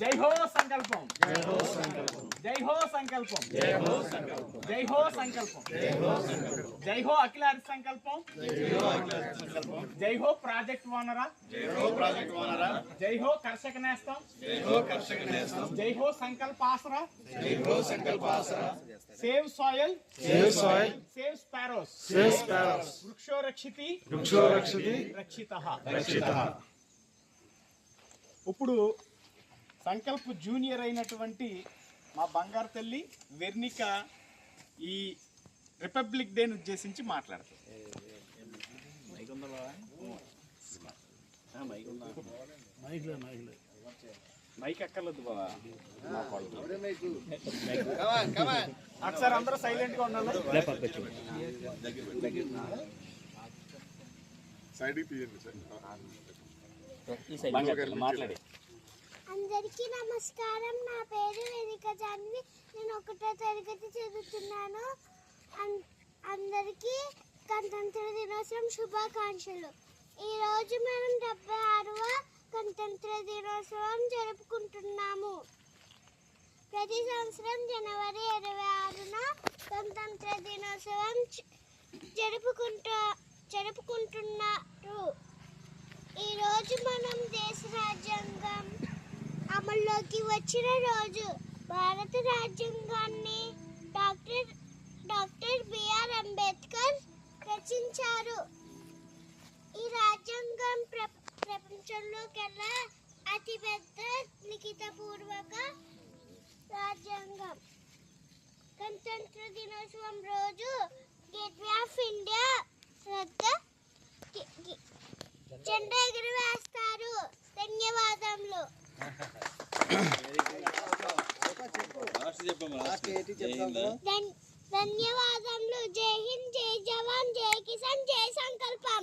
జై హో సంకల్పం జై హో సంకల్పం జై హో సంకల్పం జై హో సంకల్పం జై హో అఖిల హరి సంకల్పం జై హో ప్రాజెక్ట్ ఓనరా జై హో కర్షక నేస్తం జై హో సంకల్ప ఆసరా save soil save soil save sparrows save sparrows వృక్షో రక్షితి వృక్షో రక్షతి రక్షిత ఇప్పుడు సంకల్ప్ జూనియర్ అయినటువంటి మా బంగారు తల్లి వెర్నిక ఈ రిపబ్లిక్ డేని ఉద్దేశించి మాట్లాడుతుంది. మైక్ అక్కర్లేదు బాబా ఒకసారి అందరూ సైలెంట్గా ఉండాలి మాట్లాడి. అందరికీ నమస్కారం. నా పేరు వెనిక జాన్వి. నేను ఒకటో తరగతి చదువుతున్నాను. అందరికీ గణతంత్ర దినోత్సవం శుభాకాంక్షలు. ఈరోజు మనం డెబ్బై ఆరవ గణతంత్ర దినోత్సవం జరుపుకుంటున్నాము. ప్రతి సంవత్సరం జనవరి ఇరవై ఆరున గణతంత్ర దినోత్సవం జరుపుకుంటా జరుపుకుంటున్నారు. ఈరోజు మనం దేశ రాజ్యాంగం అమల్లోకి వచ్చిన రోజు భారత రాజ్యాంగాన్ని డాక్టర్ డాక్టర్ బిఆర్ అంబేద్కర్ రచించారు. ఈ రాజ్యాంగం ప్ర ప్రపంచంలోకెల్లా అతిపెద్ద లిఖితపూర్వక రాజ్యాంగం. గణతంత్ర దినోత్సవం రోజు గేట్వే ఆఫ్ ఇండియా శ్రద్ధ జెండా ఎగురవేస్తారు. ధన్యవాదములు. ధన్యవాదములు. జై హింద్ జై జవాన్ జై కిసాన్ జై సంకల్పం.